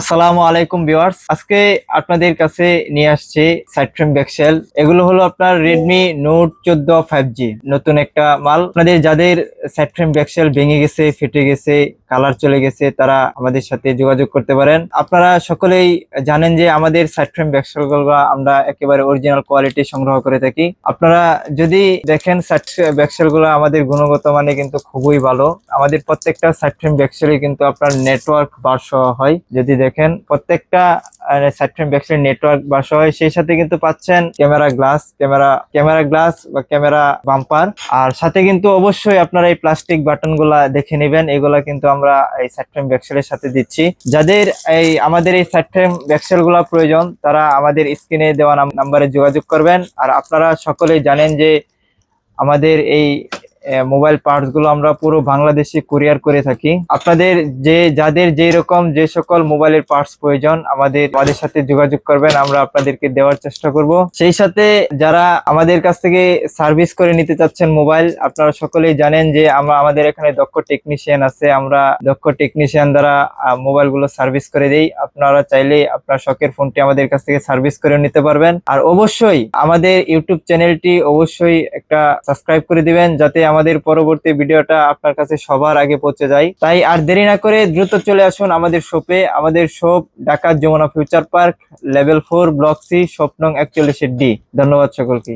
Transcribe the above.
আসসালামু আলাইকুম ভিউয়ার্স। আজকে আপনাদের কাছে নিয়ে আসছি সাইট্রেম ব্যাকসেল এগুলো হলো আপনার রেডমি নোট চোদ্দ ফাইভ জি নতুন একটা মাল। আপনাদের যাদের সাইট্রেম ব্যাকসেল ভেঙে গেছে, ফেটে গেছে, কালার চলে গেছে, তারা আমাদের সাথে যোগাযোগ করতে পারেন। আপনারা সকলেই জানেন যে আমাদের সাইট্রেম ব্যাকসেলগুলো আমরা একেবারে অরিজিনাল কোয়ালিটি সংগ্রহ করে থাকি। আপনারা যদি দেখেন ব্যাকসেলগুলো আমাদের গুণগত মানে কিন্তু খুবই ভালো। আমাদের প্রত্যেকটা সাইট্রেম ব্যাকসেলে কিন্তু আপনার নেটওয়ার্ক বার সহ হয়। যদি দেখেন, প্রত্যেকটা সাইট্রেম ব্যাকসেল নেটওয়ার্ক বার সহ হয় সেই সাথে কিন্তু পাচ্ছেন camera glass, camera camera glass বা ক্যামেরা বাম্পার। আর সাথে কিন্তু অবশ্যই আপনারা এই প্লাস্টিক বাটনগুলা দেখে নেবেন, এগুলা কিন্তু আমরা এই সাইট্রেম ব্যাকসেলের সাথে দিচ্ছি। যাদের এই, আমাদের এই সাইট্রেম ব্যাকসেলগুলা প্রয়োজন, তারা আমাদের স্ক্রিনে দেওয়া নাম্বারে যোগাযোগ করবেন। আর আপনারা সকলেই জানেন যে আমাদের এই মোবাইল পার্টসগুলো আমরা পুরো বাংলাদেশে কুরিয়ার করে থাকি। আপনাদের যে, যাদের যেই রকম যে সকল মোবাইলের পার্টস প্রয়োজন, আমাদের আমাদের সাথে যোগাযোগ করবেন, আমরা আপনাদেরকে দেওয়ার চেষ্টা করব। সেই সাথে যারা আমাদের কাছ থেকে সার্ভিস করে নিতে চাচ্ছেন মোবাইল আপনারা সকলেই জানেন যে, আমরা, আমাদের এখানে দক্ষ টেকনিশিয়ান আছে। আমরা দক্ষ টেকনিশিয়ান দ্বারা মোবাইলগুলো সার্ভিস করে দেই। আপনারা চাইলে আপনার শখের ফোনটি আমাদের কাছ থেকে সার্ভিস করে নিতে পারবেন। আর অবশ্যই আমাদের ইউটিউব চ্যানেলটি অবশ্যই একটা সাবস্ক্রাইব করে দিবেন, যাতে আমাদের পরবর্তী ভিডিওটা আপনার কাছে সবার আগে পৌঁছে যায়। তাই আর দেরি না করে দ্রুত চলে আসুন আমাদের শপে আমাদের shop Dhaka Jamuna future park level four block C স্বপ্নং একচল্লিশের ডি ধন্যবাদ সকলকে।